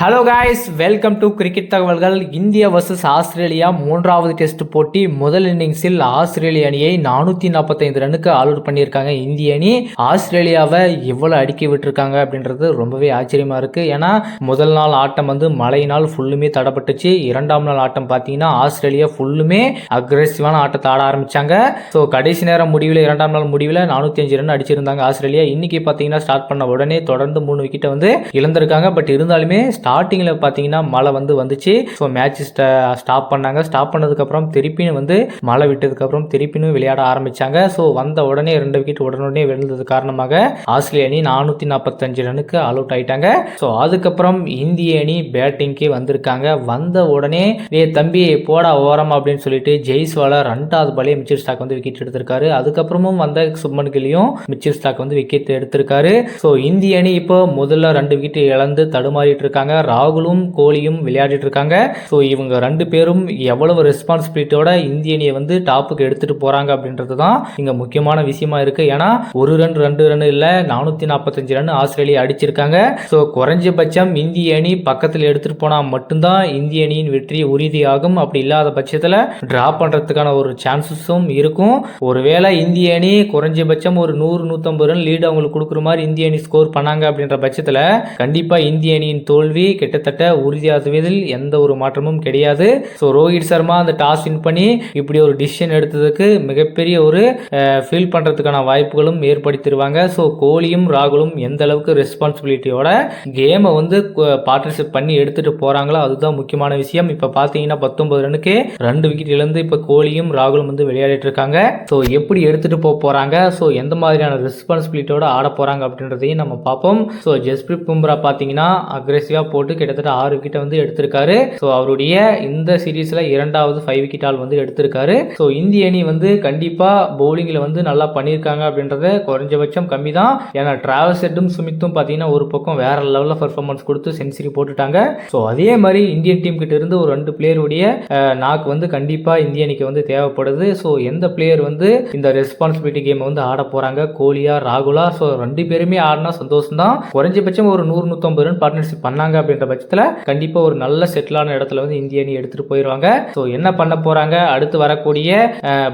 Hello guys welcome to cricket தகவல்கள் இந்திய versus Australia மூன்றாவது டெஸ்ட் போட்டி. முதல் இன்னிங்ஸில் ஆஸ்திரேலிய அணியை நானூற்றி நாற்பத்தைந்து ரன்னுக்கு ஆல் அவுட் பண்ணியிருக்காங்க. இந்திய அணி ஆஸ்திரேலியாவை எவ்வளோ அடுக்கி விட்டுருக்காங்க அப்படின்றது ரொம்பவே ஆச்சரியமாக இருக்குது ஏன்னா முதல் நாள் ஆட்டம் வந்து மழையினால் ஃபுல்லுமே தடப்பட்டுச்சு. இரண்டாம் நாள் ஆட்டம் பார்த்தீங்கன்னா ஆஸ்திரேலியா ஃபுல்லுமே அக்ரெசிவான ஆட்டத்தை ஆட ஆரம்பித்தாங்க ஸோ கடைசி நேரம் முடிவில் இரண்டாம் நாள் முடிவில் நானூற்றி அஞ்சு ரன் அடிச்சிருந்தாங்க ஆஸ்திரேலியா. இன்றைக்கி பார்த்தீங்கன்னா ஸ்டார்ட் பண்ண உடனே தொடர்ந்து மூணு விக்கெட்டை வந்து இழந்திருக்காங்க. பட் இருந்தாலுமே ஸ்டார்டிங்கில் பார்த்தீங்கன்னா மழை வந்து வந்துச்சு. ஸோ மேட்ச் ஸ்டாப் பண்ணாங்க. ஸ்டாப் பண்ணதுக்கப்புறம் திருப்பியும் வந்து மழை விட்டதுக்கப்புறம் திருப்பியும் விளையாட ஆரம்பித்தாங்க ஸோ வந்த உடனே ரெண்டு விக்கெட் உடனே விழுந்தது காரணமாக ஆஸ்திரேலிய அணி நானூற்றி நாற்பத்தஞ்சு ரனுக்கு ஆல் அவுட் ஆயிட்டாங்க. ஸோ அதுக்கப்புறம் இந்திய அணி பேட்டிங்க்கு வந்திருக்காங்க. வந்த உடனே ஏ தம்பி போடா ஓரம் அப்படின்னு சொல்லிட்டு ஜெய்ஸ்வாலா ரெண்டாவது பாலே மிச்சர் ஸ்டாக் வந்து விக்கெட் எடுத்திருக்காரு. அதுக்கப்புறமும் வந்த சுப்மன் கில்லியும் மிச்சர் ஸ்டாக் வந்து விக்கெட் எடுத்திருக்காரு. ஸோ இந்திய அணி இப்போ முதல்ல ரெண்டு விக்கெட் இழந்து தடுமாறிட்டு இருக்காங்க. ராகுலும் கோலியும் விளையாடிட்டு இருக்காங்க ஸோ இவங்க ரெண்டு பேரும் எவ்வளவு ரெஸ்பான்சிபிலிட்டியோட இந்திய அணியை வந்து டாப்புக்கு எடுத்துட்டு போறாங்க அப்படின்றது தான் இங்க முக்கியமான விஷயமா இருக்கு. ஏன்னா ஒரு ரன் ரெண்டு ரன் இல்ல நானூத்தி நாற்பத்தஞ்சு ரன் ஆஸ்திரேலியா அடிச்சிருக்காங்க. ஸோ குறைஞ்சபட்சம் இந்திய அணி பக்கத்தில் எடுத்துட்டு போனா மட்டும்தான் இந்திய அணியின் வெற்றி உறுதியாகும். அப்படி இல்லாத பட்சத்தில் டிரா பண்றதுக்கான ஒரு சான்சஸும் இருக்கும். ஒருவேளை இந்திய அணி குறைஞ்சபட்சம் ஒரு நூறு நூற்றம்பது ரன் லீடு அவங்களுக்கு கொடுக்குற மாதிரி இந்திய அணி ஸ்கோர் பண்ணாங்க அப்படின்ற பட்சத்தில் கண்டிப்பா இந்திய அணியின் தோல்வி கிட்டத்தட்ட உறுதியாகுவதில் எந்த ஒரு மாற்றமும் கிடையாது. ஸோ ரோஹித் சர்மா அந்த டாஸ் வின் பண்ணி இப்படி ஒரு டிசிஷன் எடுத்ததுக்கு மிகப்பெரிய ஒரு ஃபீல் பண்ணுறதுக்கான வாய்ப்புகளும் ஏற்படுத்திடுவாங்க ஸோ கோலியும் ராகுலும் எந்த அளவுக்கு ரெஸ்பான்சிபிலிட்டியோட கேமை வந்து பார்ட்னர்ஷிப் பண்ணி எடுத்துகிட்டு போகிறாங்களோ அதுதான் முக்கியமான விஷயம். இப்போ பார்த்தீங்கன்னா பத்தொன்பது ரனுக்கு ரெண்டு விக்கெட் இழந்து இப்போ கோலியும் ராகுலும் வந்து விளையாடிட்டு இருக்காங்க. ஸோ எப்படி எடுத்துகிட்டு போக போகிறாங்க ஸோ எந்த மாதிரியான ரெஸ்பான்சிபிலிட்டியோட ஆட போகிறாங்க அப்படின்றதையும் நம்ம பார்ப்போம். ஸோ ஜஸ்பிரித் பும்ரா பார்த்தீங்கன்னா அக்ரெசிவாக போட்டு கிட்டத்தட்ட ஆறு விக்கெட்டை வந்து எடுத்திருக்காரு. ஸோ அவருடைய இந்த சீரீஸில் இரண்டாவது ஃபைவ் விக்கெட் வந்து எடுத்திருக்காரு. ஸோ இந்திய அணி வந்து கண்டிப்பாக பவுலிங்கில் வந்து நல்லா பண்ணியிருக்காங்க அப்படின்றத குறைஞ்சபட்சம் கம்மி தான் ஏன்னா டிராவல் செட்டும் சுமித்தும் பார்த்தீங்கன்னா ஒரு பக்கம் வேற லெவலில் பர்ஃபார்மன்ஸ் கொடுத்து சென்சுரி போட்டுட்டாங்க. ஸோ அதே மாதிரி இந்தியன் டீம் கிட்ட இருந்து ஒரு ரெண்டு பிளேயருடைய நாக்கு வந்து கண்டிப்பாக இந்திய அணிக்கு வந்து தேவைப்படுது. ஸோ எந்த பிளேயர் வந்து இந்த ரெஸ்பான்சிபிலிட்டி கேமை வந்து ஆட போகிறாங்க கோலியா ராகுலா. ஸோ ரெண்டு பேருமே ஆடினா சந்தோஷம் தான் குறைஞ்சபட்சம் ஒரு நூறு நூற்றம்பது ரன் பார்ட்னர்ஷிப் பண்ணாங்க அப்படின்ற பட்சத்தில் கண்டிப்பாக ஒரு நல்ல செட்டிலான இடத்துல வந்து இந்திய அணி எடுத்துகிட்டு போயிடுவாங்க ஸோ என்ன பண்ண போகிறாங்க அடுத்து வரக்கூடிய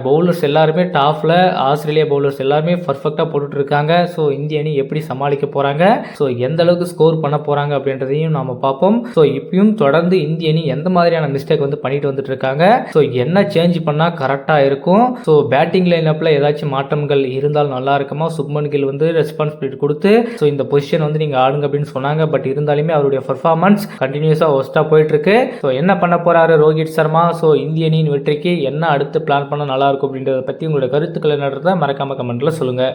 பவுலர்ஸ் எல்லாருமே டாப்பில் ஆஸ்திரேலியா பவுலர்ஸ் எல்லாருமே பர்ஃபெக்டாக போட்டுட்டு இருக்காங்க ஸோ இந்திய அணி எப்படி சமாளிக்க போகிறாங்க ஸோ எந்த அளவுக்கு ஸ்கோர் பண்ண போகிறாங்க அப்படின்றதையும் நாம பார்ப்போம். ஸோ இப்பயும் தொடர்ந்து இந்திய அணி எந்த மாதிரியான மிஸ்டேக் வந்து பண்ணிட்டு வந்துட்டு இருக்காங்க ஸோ என்ன சேஞ்ச் பண்ணால் கரெக்டாக இருக்கும்? ஸோ பேட்டிங் லைனப்பில் ஏதாச்சும் மாற்றங்கள் இருந்தால் நல்லா இருக்குமா? சுப்மன் கில் வந்து ரெஸ்பான்சிபிலிட்டி கொடுத்து ஸோ இந்த பொசிஷன் வந்து நீங்கள் ஆடுங்க அப்படின்னு சொன்னாங்க. பட் இருந்தாலுமே அவருடைய பெர்ஃபார்மன்ஸ் கண்டினியூஸாக ஒஸ்ட்டாக போயிட்டுருக்கு. ஸோ என்ன பண்ண போகிறாரு ரோஹித் சர்மா? ஸோ இந்திய அணியின் வெற்றிக்கு என்ன அடுத்து பிளான் பண்ண நல்லாயிருக்கும் அப்படின்றத பற்றி உங்களோட கருத்துக்களை நடத்த மறக்காம கமெண்ட்டில் சொல்லுங்கள்